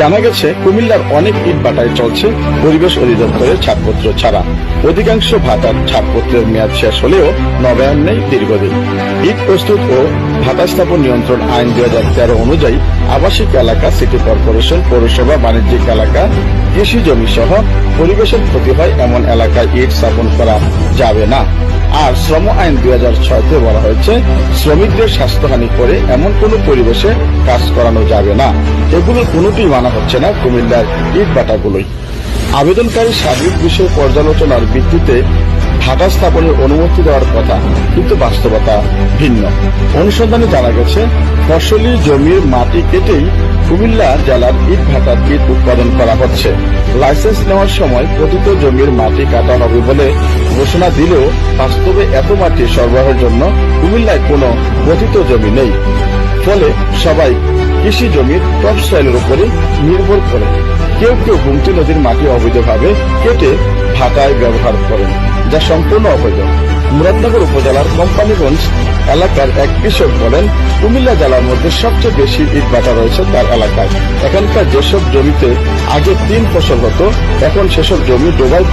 জানা গেছে, কুমিল্লার অনেক ইট ভাটায় চলছে পরিবেশ অধিদপ্তরের ছাড়পত্র ছাড়া। অধিকাংশ ভাতার ছাড়পত্রের মেয়াদ শেষ হলেও নবায়ন নেই দীর্ঘদিন। ইট প্রস্তুত ও ভাতা স্থাপন নিয়ন্ত্রণ আইন দু দুই অনুযায়ী আবাসিক এলাকা, সিটি কর্পোরেশন, পৌরসভা, বাণিজ্যিক এলাকা, কৃষি জমি সহ পরিবেশের ক্ষতি হয় এমন এলাকায় ইট স্থাপন করা যাবে না। আর শ্রম আইন দুই হাজার ছয়তে বলা হয়েছে, শ্রমিকদের স্বাস্থ্যহানি করে এমন কোনো পরিবেশে কাজ করানো যাবে না। এগুলো কোনোটি মানা হচ্ছে না কুমিল্লার ইট বাটাগুলোই আবেদনকারী সার্বিক বিষয় পর্যালোচনার ভিত্তিতে ভাটা স্থাপনের অনুমতি দেওয়ার কথা, কিন্তু বাস্তবতা ভিন্ন। অনুসন্ধানে জানা গেছে, ফসলি জমির মাটি কেটেই কুমিল্লা জেলার ইট ভাটার ইট উৎপাদন করা হচ্ছে। লাইসেন্স নেওয়ার সময় প্রতিত জমির মাটি কাটা হবে বলে ঘোষণা দিলেও বাস্তবে এত মাটি সরবরাহের জন্য কুমিল্লায় কোনো গঠিত জমি নেই। ফলে সবাই কৃষি জমির টপ সয়েলের উপরে নির্ভর করে। কেউ কেউ গুমতি নদীর মাটি অবৈধভাবে কেটে ভাটায় ব্যবহার করেন, যা সম্পূর্ণ অবৈধ। মুরাদনগর উপজেলার কোম্পানিগঞ্জ এলাকার এক কৃষক বলেন, কুমিল্লা জেলার মধ্যে সবচেয়ে বেশি ইট ভাটা রয়েছে তার এলাকায়। এখানকার যেসব জমিতে আগে তিন ফসল হতো, এখন সেসব জমি ডোবাই